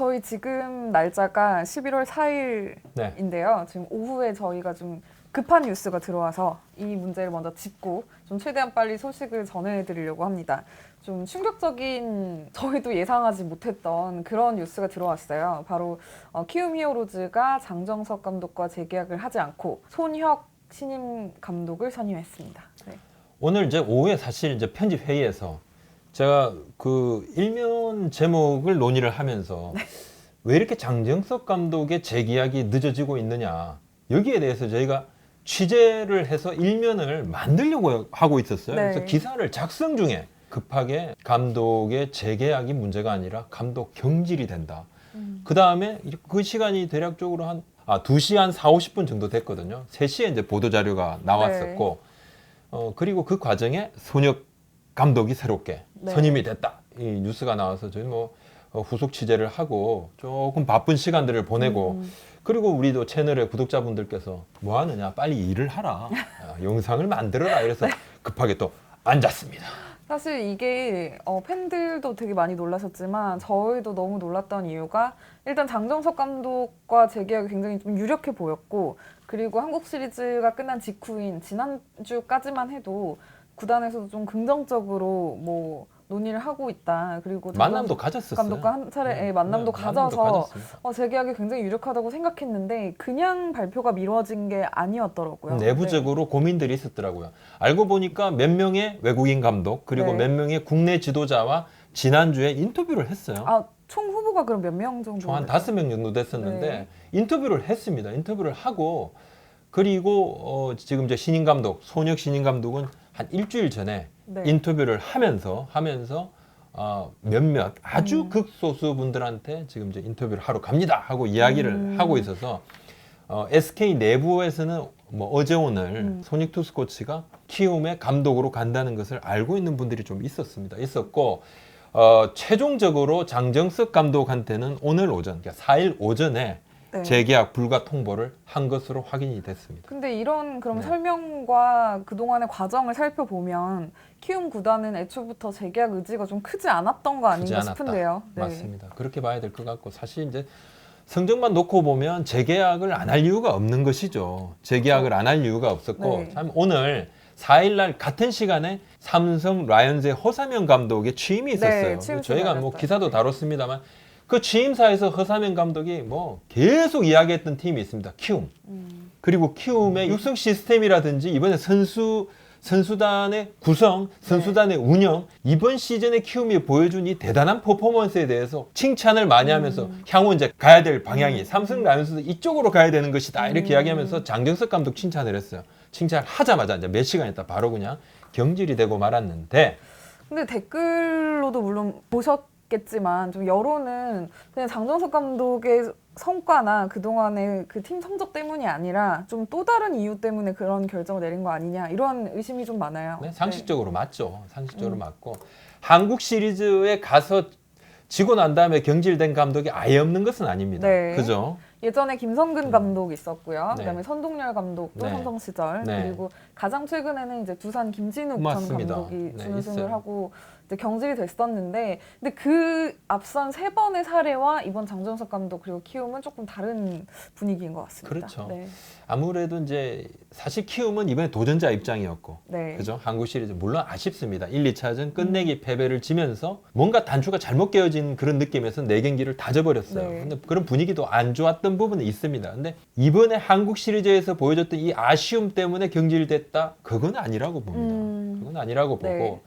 저희 지금 날짜가 11월 4일인데요. 네. 지금 오후에 저희가 좀 급한 뉴스가 들어와서 이 문제를 먼저 짚고 좀 최대한 빨리 소식을 전해드리려고 합니다. 좀 충격적인 저희도 예상하지 못했던 그런 뉴스가 들어왔어요. 바로 어, 키움 히어로즈가 장정석 감독과 재계약을 하지 않고 손혁 신임 감독을 선임했습니다. 네. 오늘 이제 오후에 사실 이제 편집 회의에서 제가 그 일면 제목을 논의를 하면서 왜 이렇게 장정석 감독의 재계약이 늦어지고 있느냐 여기에 대해서 저희가 취재를 해서 일면을 만들려고 하고 있었어요. 네. 그래서 기사를 작성 중에 급하게 감독의 재계약이 문제가 아니라 감독 경질이 된다. 음. 그 다음에 그 시간이 대략적으로 한 아, 2시 한 4, 50분 정도 됐거든요. 3시에 이제 보도 자료가 나왔었고 어, 그리고 그 과정에 손혁 감독이 새롭게 네. 선임이 됐다. 이 뉴스가 나와서 저희 뭐 어, 후속 취재를 하고 조금 바쁜 시간들을 보내고 음. 그리고 우리도 채널의 구독자분들께서 뭐 하느냐 빨리 일을 하라 아, 영상을 만들어라 이래서 네. 급하게 또 앉았습니다. 사실 이게 어, 팬들도 되게 많이 놀라셨지만 저희도 너무 놀랐던 이유가 일단 장정석 감독과 재계약이 굉장히 좀 유력해 보였고 그리고 한국 시리즈가 끝난 직후인 지난주까지만 해도 구단에서도 좀 긍정적으로 뭐 논의를 하고 있다. 그리고 만남도 가졌었어요. 감독과 한 차례 네, 예, 만남도 네, 가져서. 어, 재계약이 굉장히 유력하다고 생각했는데 그냥 발표가 미뤄진 게 아니었더라고요. 내부적으로 고민들이 있었더라고요. 알고 보니까 몇 명의 외국인 감독 그리고 네. 몇 명의 국내 지도자와 지난주에 인터뷰를 했어요. 네. 아, 총 후보가 그럼 몇 명 정도? 총 한? 다섯 명 정도 됐었는데 네. 인터뷰를 했습니다. 인터뷰를 하고 그리고 어, 지금 이제 신인 감독 손혁 신인 감독은 한 일주일 전에 네. 인터뷰를 하면서 하면서 어, 몇몇 아주 음. 극소수 분들한테 지금 이제 인터뷰를 하러 갑니다 하고 이야기를 음. 하고 있어서 어, SK 내부에서는 뭐 어제 오늘 음. 손익 투스 코치가 키움의 감독으로 간다는 것을 알고 있는 분들이 좀 있었습니다. 있었고 어, 최종적으로 장정석 감독한테는 오늘 오전, 그러니까 4일 오전에 네. 재계약 불가 통보를 한 것으로 확인이 됐습니다. 근데 이런 그럼 네. 설명과 그동안의 과정을 살펴보면 키움 구단은 애초부터 재계약 의지가 좀 크지 않았던 거 크지 아닌가 않았다. 싶은데요. 네. 맞습니다. 그렇게 봐야 될 것 같고 사실 이제 성적만 놓고 보면 재계약을 안 할 이유가 없는 것이죠. 재계약을 안 할 이유가 없었고 네. 참 오늘 4일날 같은 시간에 삼성 라이온즈의 허사명 감독의 취임이 있었어요. 네, 취임식 저희가 뭐. 기사도 네. 다뤘습니다만 그 취임사에서 허사명 감독이 뭐 계속 이야기했던 팀이 있습니다. 키움. 음. 그리고 키움의 육성 시스템이라든지 이번에 선수 선수단의 구성, 선수단의 운영, 이번 시즌에 키움이 보여준 이 대단한 퍼포먼스에 대해서 칭찬을 많이 하면서 향후 이제 가야 될 방향이 삼성 라이온스도 이쪽으로 가야 되는 것이다 이렇게 음. 이야기하면서 장정석 감독 칭찬을 했어요. 칭찬하자마자 이제 몇 시간 있다 바로 그냥 경질이 되고 말았는데 근데 댓글로도 물론 보셨 겠지만 좀 여론은 그냥 장정석 감독의 성과나 그동안의 그 팀 성적 때문이 아니라 좀 또 다른 이유 때문에 그런 결정을 내린 거 아니냐 이런 의심이 좀 많아요. 네, 상식적으로 맞죠. 상식적으로 음. 맞고 한국 시리즈에 가서 지고 난 다음에 경질된 감독이 아예 없는 것은 아닙니다. 네. 그죠? 예전에 김성근 감독 있었고요. 네. 그다음에 선동열 감독도 네. 삼성 시절 네. 그리고 가장 최근에는 이제 두산 김진욱 전 맞습니다. 감독이 네, 준우승을 있어요. 하고 경질이 됐었는데 근데 그 앞선 세 번의 사례와 이번 장정석 감독 그리고 키움은 조금 다른 분위기인 것 같습니다. 그렇죠. 네. 아무래도 이제 사실 키움은 이번에 도전자 입장이었고 네. 그죠? 한국 시리즈 물론 아쉽습니다. 1, 2차전 끝내기 패배를 지면서 뭔가 단추가 잘못 깨어진 그런 느낌에서 네 경기를 다 져버렸어요. 네. 근데 그런 분위기도 안 좋았던 부분은 있습니다. 근데 이번에 한국 시리즈에서 보여줬던 이 아쉬움 때문에 경질됐다? 그건 아니라고 봅니다. 음. 그건 아니라고 보고 네.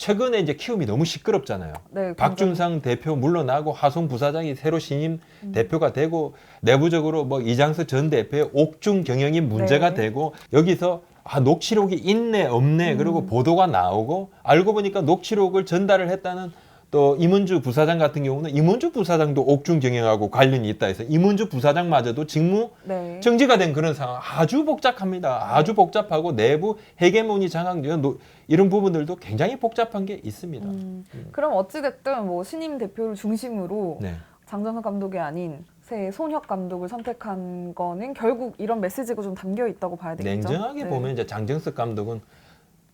최근에 이제 키움이 너무 시끄럽잖아요. 네, 박준상 대표 물러나고 하송 부사장이 새로 신임 음. 대표가 되고 내부적으로 뭐 이장석 전 대표의 옥중 경영이 문제가 네. 되고 여기서 아 녹취록이 있네 없네 음. 그리고 보도가 나오고 알고 보니까 녹취록을 전달을 했다는 또 임은주 부사장 같은 경우는 임은주 부사장도 옥중 경영하고 관련이 있다 해서 임은주 부사장마저도 직무 네. 정지가 된 그런 상황 아주 복잡합니다. 아주 복잡하고 내부 헤게모니 장악 노- 이런 부분들도 굉장히 복잡한 게 있습니다. 음, 그럼 어찌 됐든 뭐 신임 대표를 중심으로 네. 장정석 감독이 아닌 새 손혁 감독을 선택한 거는 결국 이런 메시지가 좀 담겨 있다고 봐야 되겠죠. 냉정하게 네. 보면 이제 장정석 감독은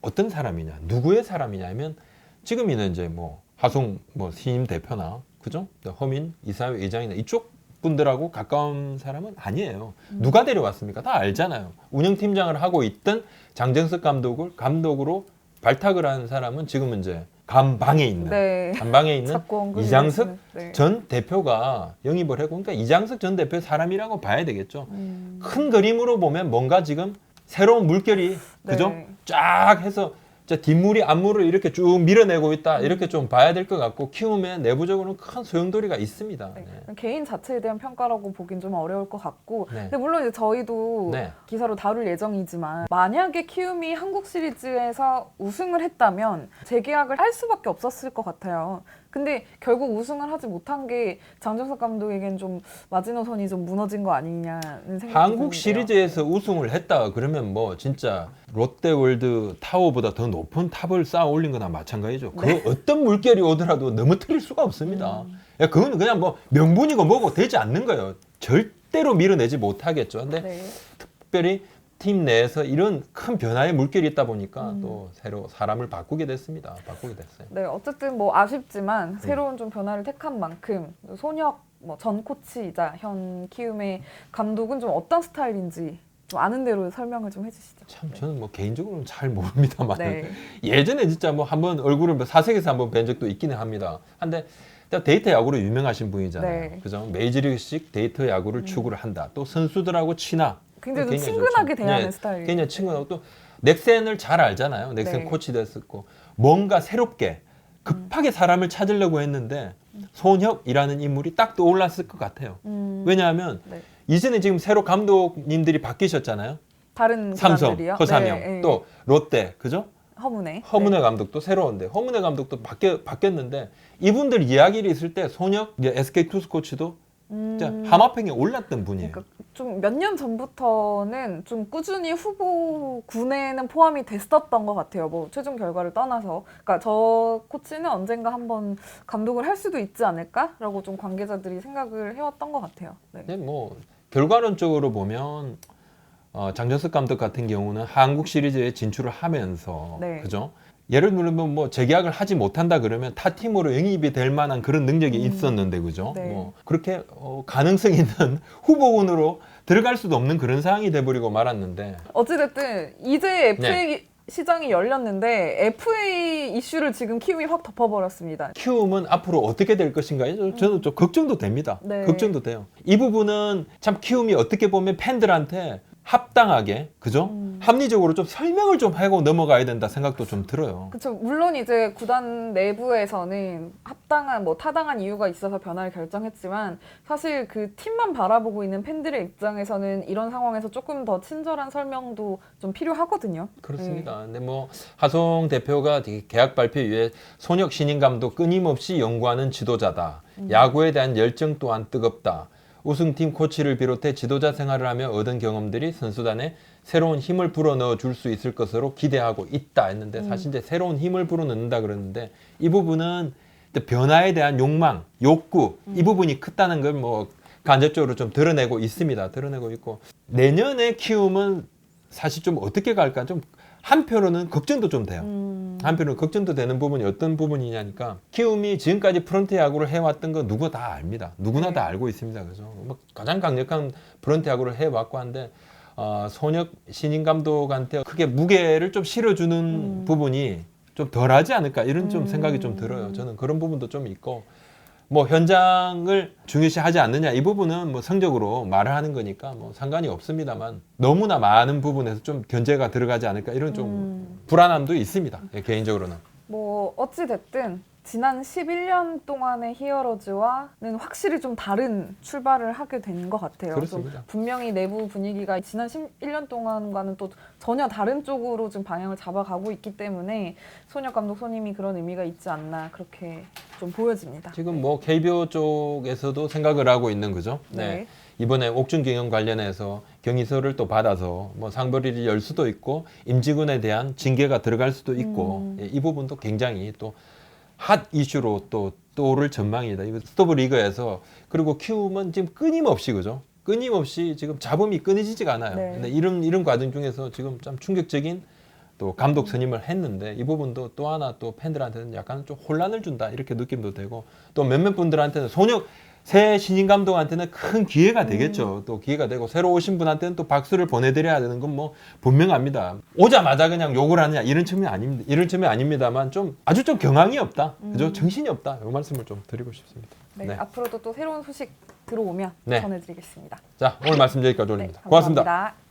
어떤 사람이냐, 누구의 사람이냐면 지금이는 이제 뭐 하송 뭐 신임 대표나 그죠? 허민 이사회 의장이나 이쪽 분들하고 가까운 사람은 아니에요. 음. 누가 데려왔습니까? 다 알잖아요. 운영팀장을 하고 있던 장정석 감독을 감독으로 발탁을 한 사람은 지금 이제 감방에 있는 네. 감방에 있는 이장석 네. 전 대표가 영입을 했고 그러니까 이장석 전 대표 사람이라고 봐야 되겠죠. 음, 큰 그림으로 보면 뭔가 지금 새로운 물결이 그죠? 네. 쫙 해서 자, 뒷물이 앞물을 이렇게 쭉 밀어내고 있다 이렇게 좀 봐야 될 것 같고 키우면 내부적으로는 큰 소용돌이가 있습니다. 네. 네. 개인 자체에 대한 평가라고 보긴 좀 어려울 것 같고 네. 근데 물론 이제 저희도 네. 기사로 다룰 예정이지만 만약에 키움이 한국 시리즈에서 우승을 했다면 재계약을 할 수밖에 없었을 것 같아요. 근데 결국 우승을 하지 못한 게 장정석 감독에겐 좀 마지노선이 좀 무너진 거 아니냐는 생각이 한국 드는데요. 시리즈에서 우승을 했다 그러면 뭐 진짜 롯데월드 타워보다 더 높은 탑을 쌓아 올린 거나 마찬가지죠. 그 어떤 물결이 오더라도 넘어뜨릴 수가 없습니다. 야, 그건 그냥 뭐 명분이고 뭐고 되지 않는 거예요. 절대로 밀어내지 못하겠죠. 근데 네. 특별히 팀 내에서 이런 큰 변화의 물결이 있다 보니까 음. 또 새로 사람을 바꾸게 됐습니다. 바꾸게 됐어요. 네, 어쨌든 뭐 아쉽지만 새로운 좀 변화를 택한 만큼 손혁 뭐 전 코치이자 현 키움의 감독은 좀 어떤 스타일인지 좀 아는 대로 설명을 좀 해주시죠. 참 저는 뭐 개인적으로는 잘 모릅니다만 네. 예전에 진짜 뭐 한번 얼굴을 뭐 사색에서 한번 뵌 적도 있기는 합니다. 한데 데이터 야구로 유명하신 분이잖아요. 네. 그죠? 메이저리그식 데이터 야구를 추구를 한다. 또 선수들하고 친하. 굉장히 좀 굉장히 친근하게. 대하는 네, 스타일. 굉장히 친근하고 또 넥센을 잘 알잖아요. 넥센 네. 코치 됐었고 뭔가 새롭게 급하게 사람을 찾으려고 했는데 손혁이라는 인물이 딱 떠올랐을 것 같아요. 음, 왜냐하면 네. 이전에 지금 새로 감독님들이 바뀌셨잖아요. 다른 삼성? 허삼영, 네, 네. 또 롯데, 그죠? 허문회. 허문회 감독도 새로운데 허문회 감독도 바뀌, 바뀌었는데 이분들 이야기를 있을 때 손혁 이제 SK 투수 코치도 음, 진짜 하마평에 올랐던 분이에요. 그러니까 좀 몇 년 전부터는 좀 꾸준히 후보 군에는 포함이 됐었던 것 같아요. 뭐 최종 결과를 떠나서, 그러니까 저 코치는 언젠가 한번 감독을 할 수도 있지 않을까라고 좀 관계자들이 생각을 해왔던 것 같아요. 네. 근데 뭐 결과론적으로 보면 어, 장정석 감독 같은 경우는 한국 시리즈에 진출을 하면서 네. 그죠? 예를 들면 뭐 재계약을 하지 못한다 그러면 타 팀으로 영입이 될 만한 그런 능력이 음. 있었는데 그죠? 네. 뭐 그렇게 어, 가능성 있는 후보군으로 들어갈 수도 없는 그런 상황이 돼버리고 말았는데 어찌됐든 이제 네. FA 시장이 열렸는데 FA 이슈를 지금 키움이 확 덮어버렸습니다. 키움은 앞으로 어떻게 될 것인가요? 저는 좀 걱정도 됩니다. 네. 걱정도 돼요. 이 부분은 참 키움이 어떻게 보면 팬들한테 합당하게 그죠? 음. 합리적으로 좀 설명을 좀 하고 넘어가야 된다 생각도 좀 들어요. 그렇죠. 물론 이제 구단 내부에서는 합당한 뭐 타당한 이유가 있어서 변화를 결정했지만 사실 그 팀만 바라보고 있는 팬들의 입장에서는 이런 상황에서 조금 더 친절한 설명도 좀 필요하거든요. 그렇습니다. 근데 뭐 하송 대표가 계약 발표 이후에 손혁 신인 감독 끊임없이 연구하는 지도자다. 야구에 대한 열정 또한 뜨겁다. 우승팀 코치를 비롯해 지도자 생활을 하며 얻은 경험들이 선수단에 새로운 힘을 불어넣어 줄 수 있을 것으로 기대하고 있다 했는데 사실 이제 새로운 힘을 불어넣는다 그러는데 이 부분은 변화에 대한 욕망, 욕구 이 부분이 크다는 걸 뭐 간접적으로 좀 드러내고 있습니다. 드러내고 있고 내년에 키움은 사실 좀 어떻게 갈까 좀 한편으로는 걱정도 좀 돼요. 음, 한편으로 걱정도 되는 부분이 어떤 부분이냐니까 키움이 지금까지 프런트 야구를 해왔던 거 누구 다 압니다. 누구나 네. 다 알고 있습니다. 그래서 뭐 가장 강력한 프런트 야구를 해왔고 한데 어, 손혁 신인 감독한테 크게 무게를 좀 실어주는 음. 부분이 좀 덜하지 않을까 이런 좀 음. 생각이 좀 들어요. 저는 그런 부분도 좀 있고 뭐 현장을 중요시하지 않느냐 이 부분은 뭐 성적으로 말을 하는 거니까 뭐 상관이 없습니다만 너무나 많은 부분에서 좀 견제가 들어가지 않을까 이런 좀 음. 불안함도 있습니다. 예, 개인적으로는. 뭐 어찌 됐든 지난 11년 동안의 히어로즈와는 확실히 좀 다른 출발을 하게 된 것 같아요. 그렇습니다. 좀 분명히 내부 분위기가 지난 11년 동안과는 또 전혀 다른 쪽으로 좀 방향을 잡아가고 있기 때문에 손혁 감독 손님이 그런 의미가 있지 않나 그렇게 좀 보여집니다. 지금 뭐 KBO 쪽에서도 생각을 하고 있는 거죠. 네. 이번에 옥중 경영 관련해서 경위서를 또 받아서 뭐 상벌위를 열 수도 있고 임직원에 대한 징계가 들어갈 수도 있고 음. 예, 이 부분도 굉장히 또 핫 이슈로 또 떠오를 전망이다. 이거 스토브 리그에서 그리고 키움은 지금 끊임없이 그죠? 끊임없이 지금 잡음이 끊이지가 않아요. 네. 근데 이런 이런 과정 중에서 지금 참 충격적인 또 감독 선임을 했는데 이 부분도 또 하나 또 팬들한테는 약간 좀 혼란을 준다 이렇게 느낌도 되고 또 몇몇 분들한테는 소녀 새 신인 감독한테는 큰 기회가 되겠죠. 또 기회가 되고 새로 오신 분한테는 또 박수를 보내드려야 되는 건 뭐 분명합니다. 오자마자 그냥 욕을 하느냐 이런 측면 아닙니다. 이런 측면 아닙니다만 좀 아주 좀 경황이 없다. 그죠? 정신이 없다. 이 말씀을 좀 드리고 싶습니다. 네, 네. 앞으로도 또 새로운 소식 들어오면 네. 전해드리겠습니다. 자 오늘 말씀 여기까지 네, 올립니다. 고맙습니다. 감사합니다.